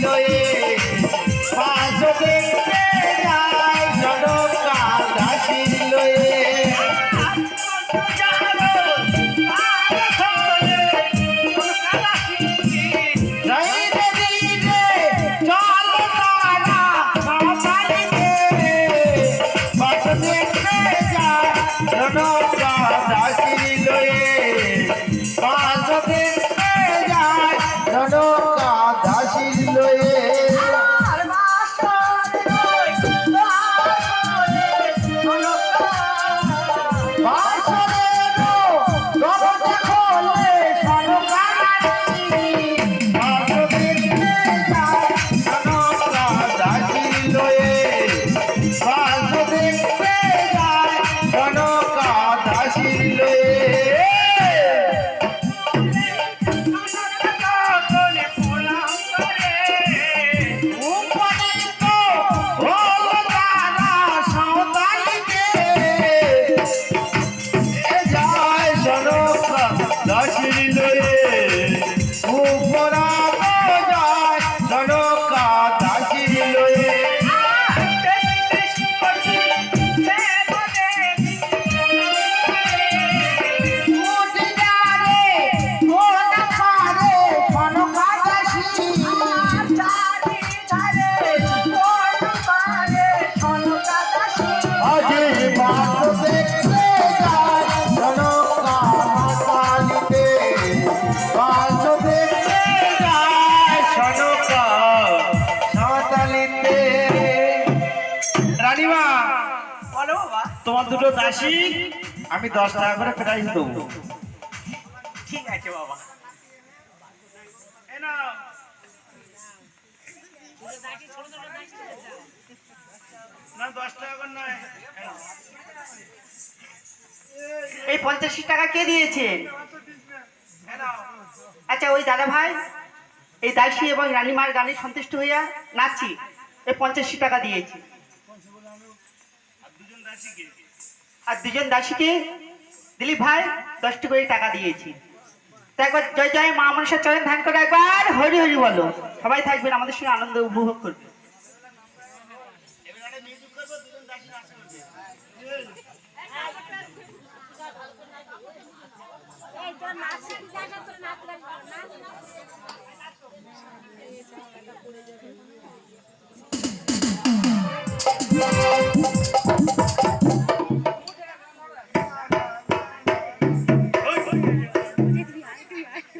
হৃদয়ে পাঁচ রানীমা। বলো বাবা। তোমার দুটো দাসী আমি দশ টাকা করে প্রাইস দেবো। ঠিক আছে বাবা। এই নাও। টাকা এই পঞ্চাশি টাকা কে দিয়েছেন আচ্ছা ওই দাদা ভাই এই দাসী এবং রানীমার গানে সন্তুষ্ট হইয়া নাচছি। এই পঞ্চাশি টাকা দিয়েছি। আর দুজন দাসীকে দিলীপ ভাই দশটি করে টাকা দিয়েছি। তো একবার জয় জয় মা মানুষের চরণ ধ্যান করে, একবার হরি হরি বলো। সবাই থাকবেন, আমাদের সঙ্গে আনন্দ উপভোগ করবে